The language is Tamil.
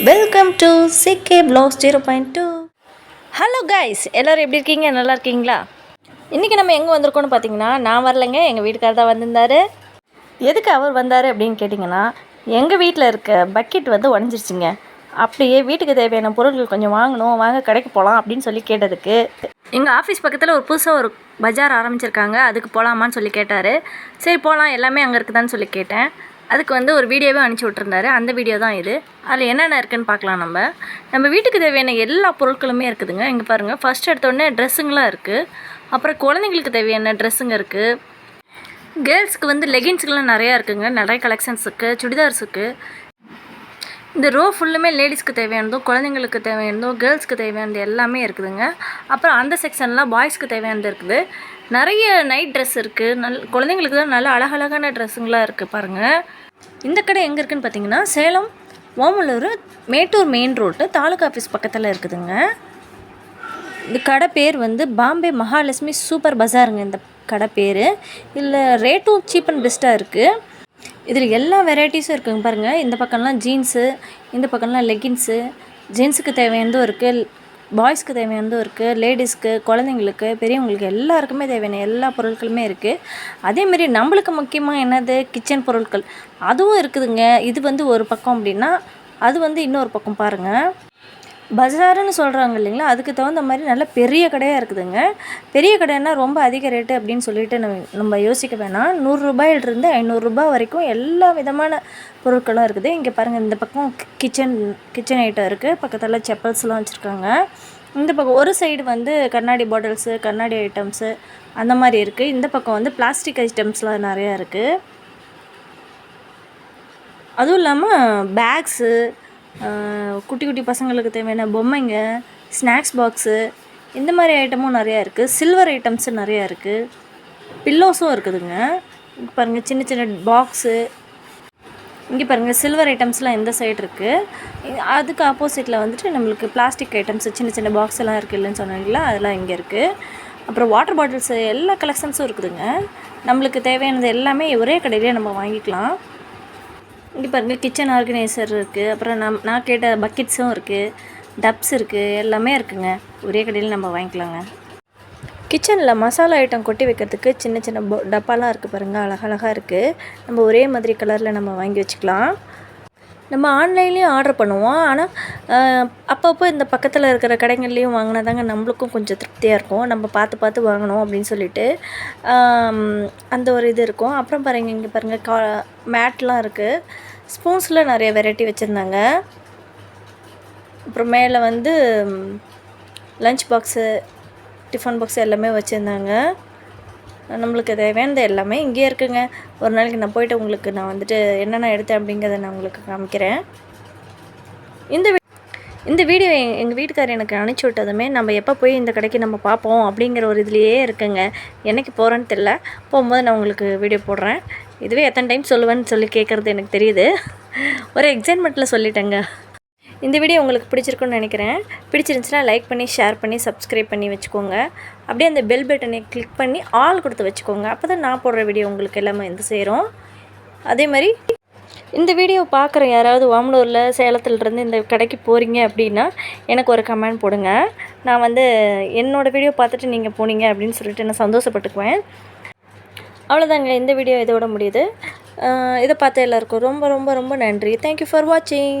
Welcome to C K blogs zero point two hello guys எல்லோரும் எப்படி இருக்கீங்க? நல்லா இருக்கீங்களா? இன்றைக்கி நம்ம எங்கே வந்திருக்கோம்னு பார்த்தீங்கன்னா நான் வரலைங்க. எங்கள் வீட்டுக்காரர் தான் வந்திருந்தார். எதுக்கு அவர் வந்தார் அப்படின்னு கேட்டிங்கன்னா எங்கள் வீட்டில் இருக்க பக்கெட் வந்து உடஞ்சிருச்சுங்க. அப்படியே வீட்டுக்கு தேவையான பொருட்கள் கொஞ்சம் வாங்கணும். வாங்க கடைக்கு போகலாம் அப்படின்னு சொல்லி கேட்டதுக்கு எங்கள் ஆஃபீஸ் பக்கத்தில் ஒரு புதுசாக ஒரு பஜார் ஆரம்பிச்சிருக்காங்க. அதுக்கு போகலாமான்னு சொல்லி கேட்டார். சரி போகலாம் எல்லாமே அங்கே இருக்குதான்னு சொல்லி கேட்டேன். அதுக்கு வந்து ஒரு வீடியோவே அனுப்பிச்சி விட்ருந்தாரு அந்த வீடியோ தான் இது. அதில் என்னென்ன இருக்குதுன்னு பார்க்கலாம் நம்ம. நம்ம வீட்டுக்கு தேவையான எல்லா பொருட்களுமே இருக்குதுங்க. இங்கே பாருங்கள் ஃபஸ்ட் எடுத்தோடனே ட்ரெஸ்ஸுங்களாம் இருக்குது அப்புறம் குழந்தைங்களுக்கு தேவையான ட்ரெஸ்ஸுங்க இருக்குது கேர்ள்ஸ்க்கு வந்து லெகின்ஸுக்கெலாம் நிறையா இருக்குதுங்க நிறைய கலெக்ஷன்ஸுக்கு சுடிதார்ஸுக்கு இந்த ரோ ஃபுல்லுமே லேடிஸ்க்கு தேவையானதும் குழந்தைங்களுக்கு தேவையானதும் கேர்ள்ஸ்க்கு தேவையானது எல்லாமே இருக்குதுங்க. அப்புறம் அந்த செக்ஷன்லாம் பாய்ஸ்க்கு தேவையானது இருக்குது. நிறைய நைட் ட்ரெஸ் இருக்குது நல் குழந்தைங்களுக்கு தான் நல்ல அழகழகான ட்ரெஸ்ஸுங்களாம் இருக்குது பாருங்கள் இந்த கடை எங்கே இருக்குதுன்னு பார்த்தீங்கன்னா Salem Omalur Mettur main road taluka office பக்கத்தில் இருக்குதுங்க. இந்த கடை பேர் வந்து பாம்பே மகாலட்சுமி சூப்பர் பஜாருங்க இந்த கடை பேர். இதில் ரேட்டும் சீப் அண்ட் பெஸ்ட்டாக இருக்குது இதில் எல்லா வெரைட்டிஸும் இருக்குங்க பாருங்கள் இந்த பக்கம்லாம் ஜீன்ஸு இந்த பக்கம்லாம் லெகின்ஸு ஜென்ஸுக்கு தேவையானதும் இருக்குது பாய்ஸ்க்கு தேவையானதும் இருக்குது லேடிஸ்க்கு குழந்தைங்களுக்கு பெரியவங்களுக்கு எல்லாருக்குமே தேவையான எல்லா பொருட்களுமே இருக்குது அதேமாரி நம்மளுக்கு முக்கியமாக என்னது? கிச்சன் பொருட்கள். அதுவும் இருக்குதுங்க. இது வந்து ஒரு பக்கம் அப்படின்னா அது வந்து இன்னொரு பக்கம் பாருங்கள் பஜாருன்னு சொல்கிறாங்க இல்லைங்களா? அதுக்கு தகுந்த மாதிரி நல்ல பெரிய கடையாக இருக்குதுங்க. பெரிய கடைன்னா ரொம்ப அதிக ரேட்டு அப்படின்னு சொல்லிட்டு நம்ம நம்ம யோசிக்க வேணாம். நூறுரூபாயிலிருந்து ஐநூறுரூபா வரைக்கும் எல்லா விதமான பொருட்களும் இருக்குது. இங்கே பாருங்கள் இந்த பக்கம் கிச்சன் கிச்சன் ஐட்டம் இருக்குது பக்கத்தில் செப்பல்ஸ்லாம் வச்சுருக்காங்க. இந்த பக்கம் ஒரு சைடு வந்து கண்ணாடி பாட்டில்ஸு கண்ணாடி ஐட்டம்ஸு அந்த மாதிரி இருக்குது இந்த பக்கம் வந்து பிளாஸ்டிக் ஐட்டம்ஸ்லாம் நிறையா இருக்குது அதுவும் இல்லாமல் பேக்ஸு குட்டி குட்டி பசங்களுக்கு தேவையான பொம்மைங்க ஸ்நாக்ஸ் பாக்ஸு இந்த மாதிரி ஐட்டமும் நிறையா இருக்குது சில்வர் ஐட்டம்ஸு நிறையா இருக்குது பில்லோஸும் இருக்குதுங்க. பாருங்கள் சின்ன சின்ன பாக்ஸு இங்கே பாருங்கள் சில்வர் ஐட்டம்ஸ்லாம் இந்த சைடு இருக்குது அதுக்கு ஆப்போசிட்டில் வந்துட்டு நம்மளுக்கு பிளாஸ்டிக் ஐட்டம்ஸ் சின்ன சின்ன பாக்ஸ் எல்லாம் இருக்குது இல்லைன்னு சொன்னாங்களா அதெல்லாம் இங்கே இருக்குது அப்புறம் வாட்டர் பாட்டில்ஸ் எல்லா கலெக்ஷன்ஸும் இருக்குதுங்க. நம்மளுக்கு தேவையானது எல்லாமே ஒரே கடையிலே நம்ம வாங்கிக்கலாம். இங்கே பாருங்கள் கிச்சன் ஆர்கனைசர் இருக்குது அப்புறம் நம் நான் கேட்ட பக்கெட்ஸும் இருக்குது டப்ஸ் இருக்குது எல்லாமே இருக்குங்க. ஒரே கடையில் நம்ம வாங்கிக்கலாங்க. கிச்சனில் மசாலா ஐட்டம் கொட்டி வைக்கிறதுக்கு சின்ன சின்ன பொ டப்பாலாம் இருக்குது பாருங்கள் அழகழகாக இருக்குது நம்ம ஒரே மாதிரி கலரில் நம்ம வாங்கி வச்சுக்கலாம். நம்ம ஆன்லைன்லேயும் ஆர்டர் பண்ணுவோம். ஆனால் அப்பப்போ இந்த பக்கத்தில் இருக்கிற கடைகள்லேயும் வாங்கினா தாங்க நம்மளுக்கும் கொஞ்சம் திருப்தியாக இருக்கும். நம்ம பார்த்து பார்த்து வாங்கணும் அப்படின்னு சொல்லிட்டு. அந்த ஒரு இது இருக்கும். அப்புறம் பாருங்கள் இங்கே பாருங்கள் கா மேட்லாம் இருக்குது ஸ்பூன்ஸில் நிறைய வெரைட்டி வச்சுருந்தாங்க. அப்புறம் மேலே வந்து லஞ்ச் பாக்ஸு டிஃபன் பாக்ஸ் எல்லாமே வச்சுருந்தாங்க. நம்மளுக்கு தேவையானது எல்லாமே இங்கேயே இருக்குங்க. ஒரு நாளைக்கு நான் போயிட்டு உங்களுக்கு நான் வந்துட்டு என்னென்ன எடுத்தேன் அப்படிங்கிறத நான் உங்களுக்கு காமிக்கிறேன். இந்த இந்த வீடியோ எங் எங்கள் வீட்டுக்காரர் எனக்கு அனுப்பிச்சி விட்டதுமே நம்ம எப்போ போய் இந்த கடைக்கு நம்ம பார்ப்போம் அப்படிங்கிற ஒரு இதுலேயே இருக்குங்க. என்னைக்கு போகிறேன்னு தெரில போகும்போது நான் உங்களுக்கு வீடியோ போடுறேன். இதுவே எத்தனை டைம் சொல்லுவேன்னு சொல்லி கேட்குறது எனக்கு தெரியுது. ஒரு எக்ஸைட்மெண்ட்டில் சொல்லிட்டேங்க. இந்த வீடியோ உங்களுக்கு பிடிச்சிருக்குன்னு நினைக்கிறேன். பிடிச்சிருந்துச்சுன்னா லைக் பண்ணி ஷேர் பண்ணி சப்ஸ்கிரைப் பண்ணி வச்சுக்கோங்க. அப்படியே அந்த பெல் பட்டனை கிளிக் பண்ணி ஆல் கொடுத்து வச்சுக்கோங்க. அப்போ தான் நான் போடுற வீடியோ உங்களுக்கு எல்லாமே வந்து சேரும். அதே மாதிரி இந்த வீடியோ பார்க்குற யாராவது ஓமலூரில் சேலத்துலேருந்து இந்த கடைக்கு போகிறீங்க அப்படின்னா எனக்கு ஒரு கமெண்ட் போடுங்க. நான் வந்து என்னோடய வீடியோ பார்த்துட்டு நீங்கள் போனீங்க அப்படின்னு சொல்லிட்டு நான் சந்தோஷப்பட்டுக்குவேன். அவ்வளோதாங்க இந்த வீடியோ இதோட முடியுது. இதை பார்த்த எல்லாருக்கும் ரொம்ப ரொம்ப ரொம்ப நன்றி. தேங்க்யூ ஃபார் வாட்சிங்